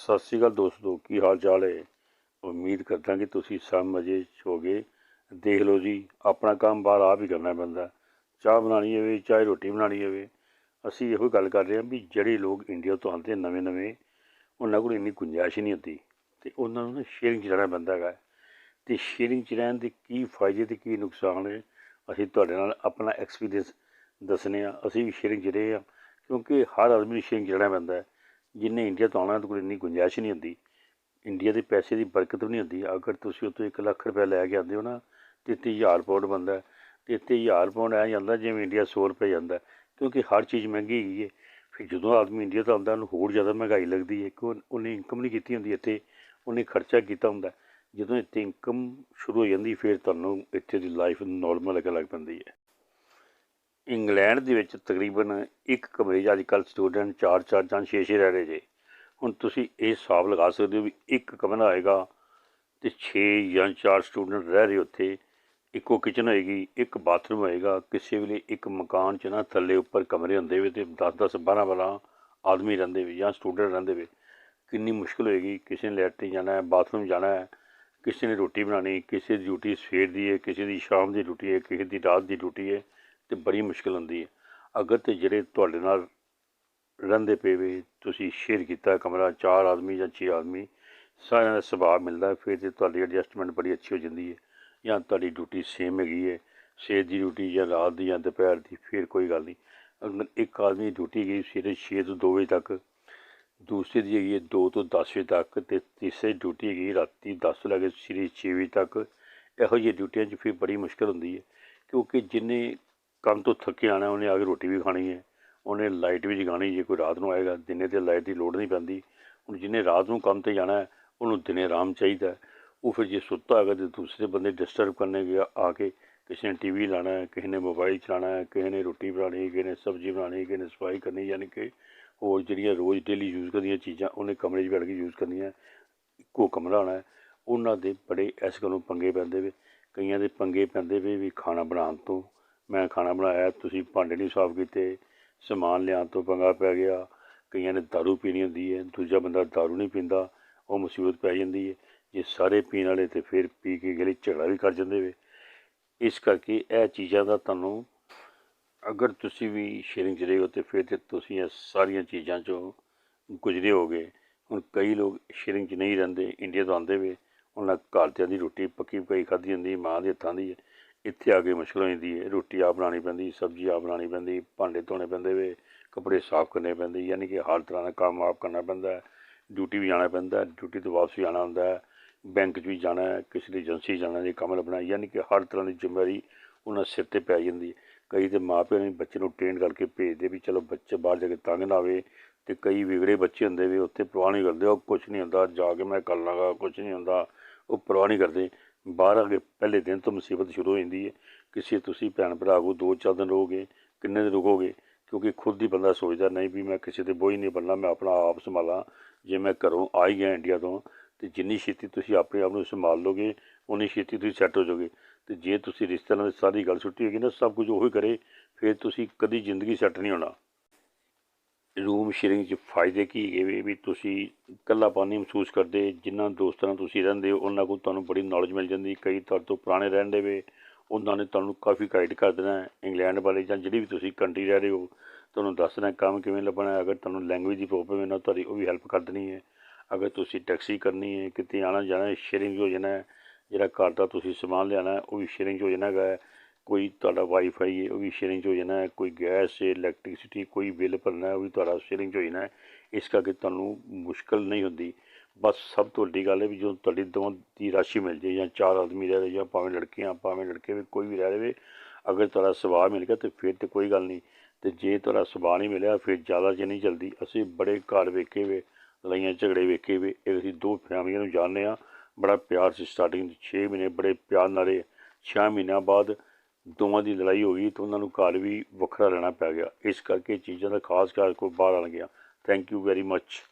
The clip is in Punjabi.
ਸਤਿ ਸ਼੍ਰੀ ਅਕਾਲ ਦੋਸਤੋ, ਕੀ ਹਾਲ ਚਾਲ ਹੈ? ਉਮੀਦ ਕਰਦਾ ਕਿ ਤੁਸੀਂ ਸਭ ਮਜ਼ੇ 'ਚ ਹੋਗੇ। ਦੇਖ ਲਓ ਜੀ, ਆਪਣਾ ਕੰਮ ਬਾਹਰ ਆਪ ਹੀ ਕਰਨਾ ਪੈਂਦਾ। ਚਾਹ ਬਣਾਉਣੀ ਹੋਵੇ, ਚਾਹੇ ਰੋਟੀ ਬਣਾਉਣੀ ਹੋਵੇ। ਅਸੀਂ ਇਹੋ ਗੱਲ ਕਰ ਰਹੇ ਹਾਂ ਵੀ ਜਿਹੜੇ ਲੋਕ ਇੰਡੀਆ ਤੋਂ ਆਉਂਦੇ ਨਵੇਂ ਨਵੇਂ ਉਹਨਾਂ ਕੋਲ ਇੰਨੀ ਗੁੰਜਾਇਸ਼ ਨਹੀਂ ਹੁੰਦੀ। ਤੇ ਉਹਨਾਂ ਨੂੰ ਨਾ ਸ਼ੇਅਰਿੰਗ 'ਚ ਰਹਿਣਾ ਪੈਂਦਾ ਹੈਗਾ। ਤੇ ਸ਼ੇਅਰਿੰਗ 'ਚ ਰਹਿਣ ਦੇ ਕੀ ਫਾਇਦੇ ਤੇ ਕੀ ਨੁਕਸਾਨ ਹੈ ਅਸੀਂ ਤੁਹਾਡੇ ਨਾਲ ਆਪਣਾ ਐਕਸਪੀਰੀਅੰਸ ਦੱਸਨੇ ਆ ਅਸੀਂ ਵੀ ਸ਼ੇਅਰਿੰਗ 'ਚ ਰਹੇ ਹਾਂ, ਕਿਉਂਕਿ ਹਰ ਆਦਮੀ ਨੂੰ ਸ਼ੇਅਰਿੰਗ 'ਚ ਰਹਿਣਾ ਪੈਂਦਾ ਹੈ। ਜਿੰਨੇ ਇੰਡੀਆ ਤੋਂ ਆਉਣਾ ਉਹਦੇ ਕੋਲ ਇੰਨੀ ਗੁੰਜਾਇਸ਼ ਨਹੀਂ ਹੁੰਦੀ ਇੰਡੀਆ ਦੇ ਪੈਸੇ ਦੀ ਬਰਕਤ ਵੀ ਨਹੀਂ ਹੁੰਦੀ। ਅਗਰ ਤੁਸੀਂ ਉੱਥੋਂ 1 ਲੱਖ ਰੁਪਏ ਲੈ ਕੇ ਆਉਂਦੇ ਹੋ ਨਾ, ਤੇ ਇੱਥੇ ਹਜ਼ਾਰ ਪਾਉਂਡ ਬੰਦਾ ਹੈ। ਤੇ ਇੱਥੇ ਹਜ਼ਾਰ ਪਾਉਂਡ ਐ ਜਾਂਦਾ ਜਿਵੇਂ ਇੰਡੀਆ 100 ਰੁਪਏ ਜਾਂਦਾ ਕਿਉਂਕਿ ਹਰ ਚੀਜ਼ ਮਹਿੰਗੀ ਹੈਗੀ ਹੈ। ਫਿਰ ਜਦੋਂ ਆਦਮੀ ਇੰਡੀਆ ਤੋਂ ਆਉਂਦਾ, ਉਹਨੂੰ ਹੋਰ ਜ਼ਿਆਦਾ ਮਹਿੰਗਾਈ ਲੱਗਦੀ ਹੈ। ਕਿ ਉਹਨੇ ਇਨਕਮ ਨਹੀਂ ਕੀਤੀ ਹੁੰਦੀ ਇੱਥੇ, ਉਹਨੇ ਖਰਚਾ ਕੀਤਾ ਹੁੰਦਾ ਜਦੋਂ ਇੱਥੇ ਇਨਕਮ ਸ਼ੁਰੂ ਹੋ ਜਾਂਦੀ, ਫਿਰ ਤੁਹਾਨੂੰ ਇੱਥੇ ਦੀ ਲਾਈਫ ਨਾਰਮਲ ਲੱਗਣ ਲੱਗ ਪੈਂਦੀ ਹੈ। ਇੰਗਲੈਂਡ ਦੇ ਵਿੱਚ ਤਕਰੀਬਨ ਇੱਕ ਕਮਰੇ 'ਚ ਅੱਜ ਕੱਲ੍ਹ ਸਟੂਡੈਂਟ ਚਾਰ ਚਾਰ ਜਾਂ ਛੇ ਛੇ ਰਹਿ ਰਹੇ ਜੇ। ਹੁਣ ਤੁਸੀਂ ਇਹ ਹਿਸਾਬ ਲਗਾ ਸਕਦੇ ਹੋ ਵੀ ਇੱਕ ਕਮਰਾ ਆਏਗਾ ਤੇ 6 ਜਾਂ 4 ਸਟੂਡੈਂਟ ਰਹਿ ਰਹੇ ਉੱਥੇ। ਇੱਕੋ ਕਿਚਨ ਹੋਏਗੀ, ਇੱਕ ਬਾਥਰੂਮ ਹੋਏਗਾ, ਕਿਸੇ ਵੇਲੇ ਇੱਕ ਮਕਾਨ 'ਚ ਨਾ ਥੱਲੇ ਉੱਪਰ ਕਮਰੇ ਹੁੰਦੇ ਵੇ ਤੇ 10 10 12 12 ਆਦਮੀ ਰਹਿੰਦੇ ਵੇ ਜਾਂ ਸਟੂਡੈਂਟ ਰਹਿੰਦੇ ਵੇ। ਕਿੰਨੀ ਮੁਸ਼ਕਲ ਹੋਏਗੀ, ਕਿਸੇ ਨੇ ਲੈਟਰਿਨ ਜਾਣਾ ਹੈ ਬਾਥਰੂਮ ਜਾਣਾ ਹੈ, ਕਿਸੇ ਨੇ ਰੋਟੀ ਬਣਾਉਣੀ, ਕਿਸੇ ਦੀ ਡਿਊਟੀ ਸਵੇਰ ਦੀ ਹੈ, ਕਿਸੇ ਦੀ ਸ਼ਾਮ ਦੀ ਡਿਊਟੀ ਹੈ, ਕਿਸੇ ਦੀ ਰਾਤ ਦੀ ਡਿਊਟੀ ਹੈ। ਤੇ ਬੜੀ ਮੁਸ਼ਕਲ ਹੁੰਦੀ ਹੈ। ਅਗਰ ਤੇ ਜਿਹੜੇ ਤੁਹਾਡੇ ਨਾਲ ਰਹਿੰਦੇ ਪਏ ਵੇ, ਤੁਸੀਂ ਸ਼ੇਅਰ ਕੀਤਾ ਕਮਰਾ, ਚਾਰ ਆਦਮੀ ਜਾਂ ਛੇ ਆਦਮੀ, ਸਾਰਿਆਂ ਦਾ ਸੁਭਾਅ ਮਿਲਦਾ ਫਿਰ ਤੇ ਤੁਹਾਡੀ ਐਡਜਸਟਮੈਂਟ ਬੜੀ ਅੱਛੀ ਹੋ ਜਾਂਦੀ ਹੈ ਜਾਂ ਤੁਹਾਡੀ ਡਿਊਟੀ ਸੇਮ ਹੈਗੀ ਹੈ, ਸਵੇਰ ਦੀ ਡਿਊਟੀ ਜਾਂ ਰਾਤ ਦੀ ਜਾਂ ਦੁਪਹਿਰ ਦੀ, ਫਿਰ ਕੋਈ ਗੱਲ ਨਹੀਂ। ਅਗਰ ਇੱਕ ਆਦਮੀ ਦੀ ਡਿਊਟੀ ਗਈ ਸਵੇਰੇ 6 ਤੋਂ 2 ਵਜੇ ਤੱਕ, ਦੂਸਰੇ ਦੀ ਹੈਗੀ ਹੈ 2 ਤੋਂ 10 ਵਜੇ ਤੱਕ ਤੇ ਤੀਸਰੇ ਡਿਊਟੀ ਹੈਗੀ ਰਾਤੀ 10 ਤੋਂ ਲੈ ਕੇ ਸਵੇਰੇ 6 ਵਜੇ ਤੱਕ, ਇਹੋ ਜਿਹੀ ਡਿਊਟੀਆਂ 'ਚ ਫਿਰ ਬੜੀ ਮੁਸ਼ਕਲ ਹੁੰਦੀ ਹੈ। ਕਿਉਂਕਿ ਜਿੰਨੇ ਕੰਮ ਤੋਂ ਥੱਕੇ ਆਣਾ ਉਹਨੇ ਆ ਕੇ ਰੋਟੀ ਵੀ ਖਾਣੀ ਹੈ। ਉਹਨੇ ਲਾਈਟ ਵੀ ਜਗਾਣੀ ਜੇ ਕੋਈ ਰਾਤ ਨੂੰ ਆਏਗਾ, ਦਿਨੇ ਤੇ ਲਾਈਟ ਦੀ ਲੋੜ ਨਹੀਂ ਪੈਂਦੀ। ਹੁਣ ਜਿਹਨੇ ਰਾਤ ਨੂੰ ਕੰਮ ਤੇ ਜਾਣਾ ਉਹਨੂੰ ਦਿਨੇ ਆਰਾਮ ਚਾਹੀਦਾ ਉਹ ਫਿਰ ਜੇ ਸੁੱਤਾ ਹੈਗਾ ਤੇ ਦੂਸਰੇ ਬੰਦੇ ਡਿਸਟਰਬ ਕਰਨੇ ਗਿਆ ਆ ਕੇ ਕਿਸੇ ਨੇ ਟੀਵੀ ਲਾਣਾ ਹੈ, ਕਿਸੇ ਨੇ ਮੋਬਾਈਲ ਚਲਾਉਣਾ ਹੈ, ਕਿਸੇ ਨੇ ਰੋਟੀ ਬਣਾਉਣੀ, ਕਿਸੇ ਨੇ ਸਬਜ਼ੀ ਬਣਾਉਣੀ, ਕਿਸੇ ਨੇ ਸਫ਼ਾਈ ਕਰਨੀ, ਯਾਨੀ ਕਿ ਹੋਰ ਜਿਹੜੀਆਂ ਰੋਜ਼ ਡੇਲੀ ਯੂਜ਼ ਕਰਦੀਆਂ ਚੀਜ਼ਾਂ, ਉਹਨੇ ਕਮਰੇ 'ਚ ਬੈਠ ਕੇ ਯੂਜ਼ ਕਰਨੀਆਂ ਇੱਕੋ ਕਮਰਾ ਹੋਣਾ ਹੈ। ਉਹਨਾਂ ਦੇ ਬੜੇ ਇਸ ਗੱਲੋਂ ਪੰਗੇ ਪੈਂਦੇ ਵੇ। ਕਈਆਂ ਦੇ ਪੰਗੇ ਪੈਂਦੇ ਵੇ ਵੀ ਖਾਣਾ ਬਣਾਉਣ ਤੋਂ। ਮੈਂ ਖਾਣਾ ਬਣਾਇਆ, ਤੁਸੀਂ ਭਾਂਡੇ ਨਹੀਂ ਸਾਫ਼ ਕੀਤੇ, ਸਮਾਨ ਲਿਆਉਣ ਤੋਂ ਪੰਗਾ ਪੈ ਗਿਆ, ਕਈਆਂ ਨੇ ਦਾਰੂ ਪੀਣੀ ਹੁੰਦੀ ਹੈ, ਦੂਜਾ ਬੰਦਾ ਦਾਰੂ ਨਹੀਂ ਪੀਂਦਾ, ਉਹ ਮੁਸੀਬਤ ਪੈ ਜਾਂਦੀ ਹੈ, ਜੇ ਸਾਰੇ ਪੀਣ ਵਾਲੇ ਤੇ ਫਿਰ ਪੀ ਕੇ ਗਲੀ ਝਗੜਾ ਵੀ ਕਰ ਜਾਂਦੇ ਵੇ। ਇਸ ਕਰਕੇ ਇਹ ਚੀਜ਼ਾਂ ਦਾ ਤੁਹਾਨੂੰ, ਅਗਰ ਤੁਸੀਂ ਵੀ ਸ਼ੇਅਰਿੰਗ 'ਚ ਰਹੇ ਹੋ ਤੇ ਫਿਰ ਤੇ ਤੁਸੀਂ ਇਹ ਸਾਰੀਆਂ ਚੀਜ਼ਾਂ 'ਚੋਂ ਗੁਜ਼ਰੇ ਹੋਗੇ। ਹੁਣ ਕਈ ਲੋਕ ਸ਼ੇਅਰਿੰਗ 'ਚ ਨਹੀਂ ਰਹਿੰਦੇ ਇੰਡੀਆ ਤੋਂ ਆਉਂਦੇ ਵੇ, ਉਹਨਾਂ ਘਰਦਿਆਂ ਦੀ ਰੋਟੀ ਪੱਕੀ ਪਕਾਈ ਖਾਧੀ ਹੁੰਦੀ ਮਾਂ ਦੇ ਹੱਥਾਂ ਦੀ। ਇੱਥੇ ਆ ਕੇ ਮੁਸ਼ਕਲ ਹੋ ਜਾਂਦੀ ਹੈ। ਰੋਟੀ ਆਪ ਬਣਾਉਣੀ ਪੈਂਦੀ, ਸਬਜ਼ੀ ਆਪ ਬਣਾਉਣੀ ਪੈਂਦੀ, ਭਾਂਡੇ ਧੋਣੇ ਪੈਂਦੇ ਵੇ, ਕੱਪੜੇ ਸਾਫ਼ ਕਰਨੇ ਪੈਂਦੇ, ਯਾਨੀ ਕਿ ਹਰ ਤਰ੍ਹਾਂ ਦਾ ਕੰਮ ਆਪ ਕਰਨਾ ਪੈਂਦਾ ਡਿਊਟੀ ਵੀ ਜਾਣਾ ਪੈਂਦਾ ਡਿਊਟੀ ਤੋਂ ਵਾਪਸ ਵੀ ਆਉਣਾ ਹੁੰਦਾ ਬੈਂਕ 'ਚ ਵੀ ਜਾਣਾ ਕਿਸੇ ਦੀ ਏਜੰਸੀ ਜਾਣਾ, ਜੇ ਕੰਮ ਲੱਭਣਾ, ਯਾਨੀ ਕਿ ਹਰ ਤਰ੍ਹਾਂ ਦੀ ਜ਼ਿੰਮੇਵਾਰੀ ਉਹਨਾਂ ਸਿਰ ਤੇ ਪੈ ਜਾਂਦੀ ਹੈ। ਕਈ ਤੇ ਮਾਪਿਆਂ ਨੇ ਬੱਚੇ ਨੂੰ ਟ੍ਰੇਨ ਕਰਕੇ ਭੇਜਦੇ ਵੀ ਚਲੋ ਬੱਚੇ ਬਾਹਰ ਜਾ ਕੇ ਤੰਗ ਨਾ ਆਵੇ ਤੇ ਕਈ ਵਿਗੜੇ ਬੱਚੇ ਹੁੰਦੇ ਵੀ, ਉੱਥੇ ਪਰਵਾਹ ਨਹੀਂ ਕਰਦੇ, ਉਹ ਕੁਝ ਨਹੀਂ ਹੁੰਦਾ, ਜਾ ਕੇ ਮੈਂ ਕਰ ਲਾਂਗਾ ਕੁਝ ਨਹੀਂ ਹੁੰਦਾ, ਉਹ ਪਰਵਾਹ ਨਹੀਂ ਕਰਦੇ। ਬਾਹਰ ਆ ਕੇ ਪਹਿਲੇ ਦਿਨ ਤੋਂ ਮੁਸੀਬਤ ਸ਼ੁਰੂ ਹੋ ਜਾਂਦੀ ਹੈ। ਕਿਸੇ ਤੁਸੀਂ ਭੈਣ ਭਰਾ ਕੋ ਦੋ ਚਾਰ ਦਿਨ ਰਹੋਗੇ, ਕਿੰਨੇ ਦਿਨ ਰੁਕੋਗੇ? ਕਿਉਂਕਿ ਖੁਦ ਹੀ ਬੰਦਾ ਸੋਚਦਾ, ਨਹੀਂ ਵੀ ਮੈਂ ਕਿਸੇ ਤੇ ਬੋਝ ਨਹੀਂ ਬਣਨਾ, ਮੈਂ ਆਪਣਾ ਆਪ ਸੰਭਾਲਾਂ। ਜੇ ਮੈਂ ਘਰੋਂ ਆ ਹੀ ਗਿਆ ਇੰਡੀਆ ਤੋਂ, ਤੇ ਜਿੰਨੀ ਛੇਤੀ ਤੁਸੀਂ ਆਪਣੇ ਆਪ ਨੂੰ ਸੰਭਾਲ ਲੋਗੇ, ਉਨੀ ਛੇਤੀ ਤੁਸੀਂ ਸੈੱਟ ਹੋ ਜਾਓਗੇ। ਤੇ ਜੇ ਤੁਸੀਂ ਰਿਸ਼ਤੇਦਾਰਾਂ ਵਿੱਚ ਸਾਰੀ ਗੱਲ ਸੁੱਟੀ ਹੋਗੀ ਨਾ, ਸਭ ਕੁਝ ਉਹੀ ਕਰੇ, ਫਿਰ ਤੁਸੀਂ ਕਦੀ ਜ਼ਿੰਦਗੀ ਸੈੱਟ ਨਹੀਂ ਹੋਣਾ। ਰੂਮ ਸ਼ੇਅਰਿੰਗ 'ਚ ਫਾਇਦੇ ਕੀ ਹੈਗੇ ਵੀ ਤੁਸੀਂ ਇਕੱਲਾਪਨ ਨਹੀਂ ਮਹਿਸੂਸ ਕਰਦੇ ਜਿਨ੍ਹਾਂ ਦੋਸਤਾਂ ਨਾਲ ਤੁਸੀਂ ਰਹਿੰਦੇ ਹੋ, ਉਹਨਾਂ ਕੋਲ ਤੁਹਾਨੂੰ ਬੜੀ ਨੌਲੇਜ ਮਿਲ ਜਾਂਦੀ, ਕਈ ਤੁਹਾਡੇ ਤੋਂ ਪੁਰਾਣੇ ਰਹਿੰਦੇ ਵੇ, ਉਹਨਾਂ ਨੇ ਤੁਹਾਨੂੰ ਕਾਫੀ ਗਾਈਡ ਕਰ ਦੇਣਾ ਇੰਗਲੈਂਡ ਬਾਰੇ ਜਾਂ ਜਿਹੜੀ ਵੀ ਤੁਸੀਂ ਕੰਟਰੀ ਰਹਿ ਰਹੇ ਹੋ, ਤੁਹਾਨੂੰ ਦੱਸਣਾ ਕੰਮ ਕਿਵੇਂ ਲੱਭਣਾ ਅਗਰ ਤੁਹਾਨੂੰ ਲੈਂਗੁਏਜ ਦੀ ਪ੍ਰੋਬਲਮ ਹੈ ਨਾ ਤੁਹਾਡੀ ਉਹ ਵੀ ਹੈਲਪ ਕਰ ਦੇਣੀ ਹੈ, ਅਗਰ ਤੁਸੀਂ ਟੈਕਸੀ ਕਰਨੀ ਹੈ, ਕਿਤੇ ਆਣਾ ਜਾਣਾ ਸ਼ੇਅਰਿੰਗ ਹੋ ਜਾਣਾ ਹੈ, ਜਿਹੜਾ ਘਰ ਦਾ ਤੁਸੀਂ ਸਮਾਨ ਲਿਆਣਾ ਉਹ ਵੀ ਸ਼ੇਅਰਿੰਗ ਹੋ ਜਾਣਾ ਹੈਗਾ ਹੈ। ਕੋਈ ਤੁਹਾਡਾ ਵਾਈਫਾਈ ਹੈ, ਉਹ ਵੀ ਸ਼ੇਅਰਿੰਗ 'ਚ ਹੋ ਜਾਣਾ ਕੋਈ ਗੈਸ ਹੈ ਇਲੈਕਟ੍ਰਿਸਿਟੀ ਕੋਈ ਬਿੱਲ ਭਰਨਾ ਉਹ ਵੀ ਤੁਹਾਡਾ ਸ਼ੇਅਰਿੰਗ 'ਚ ਹੋ ਜਾਣਾ ਇਸ ਕਰਕੇ ਤੁਹਾਨੂੰ ਮੁਸ਼ਕਲ ਨਹੀਂ ਹੁੰਦੀ। ਬਸ ਸਭ ਤੋਂ ਵੱਡੀ ਗੱਲ ਹੈ ਵੀ ਜਦੋਂ ਤੁਹਾਡੀ ਦੋਵਾਂ ਦੀ ਰਾਸ਼ੀ ਮਿਲ ਜੇ ਜਾਂ ਚਾਰ ਆਦਮੀ ਰਹਿ ਰਹੇ ਜਾਂ ਭਾਵੇਂ ਲੜਕੀਆਂ, ਭਾਵੇਂ ਲੜਕੇ ਵੀ ਕੋਈ ਵੀ ਰਹਿ ਰਹੇ ਅਗਰ ਤੁਹਾਡਾ ਸੁਭਾਅ ਮਿਲ ਗਿਆ ਤੇ ਫਿਰ ਤੇ ਕੋਈ ਗੱਲ ਨਹੀਂ। ਤੇ ਜੇ ਤੁਹਾਡਾ ਸੁਭਾਅ ਨਹੀਂ ਮਿਲਿਆ, ਫਿਰ ਜ਼ਿਆਦਾ ਜੇ ਨਹੀਂ ਚਲਦੀ। ਅਸੀਂ ਬੜੇ ਘਰ ਵੇਖੇ ਵੇ ਲੜਾਈਆਂ ਝਗੜੇ ਵੇਖੇ ਵੇ ਇਹ ਅਸੀਂ ਦੋ ਫੈਮਲੀਆਂ ਨੂੰ ਜਾਣਦੇ ਆ ਬੜਾ ਪਿਆਰ ਸੀ ਸਟਾਰਟਿੰਗ 6 ਮਹੀਨੇ ਬੜੇ ਪਿਆਰ ਨਾਲੇ ਰਹੇ। 6 ਮਹੀਨਿਆਂ ਬਾਅਦ ਦੋਵਾਂ ਦੀ ਲੜਾਈ ਹੋ ਗਈ ਤਾਂ ਉਹਨਾਂ ਨੂੰ ਘਰ ਵੀ ਵੱਖਰਾ ਰਹਿਣਾ ਪੈ ਗਿਆ। ਇਸ ਕਰਕੇ ਚੀਜ਼ਾਂ ਦਾ ਖਾਸ ਖਿਆਲ ਕੋਈ ਬਾਹਰ ਆ ਗਿਆ। Thank you very much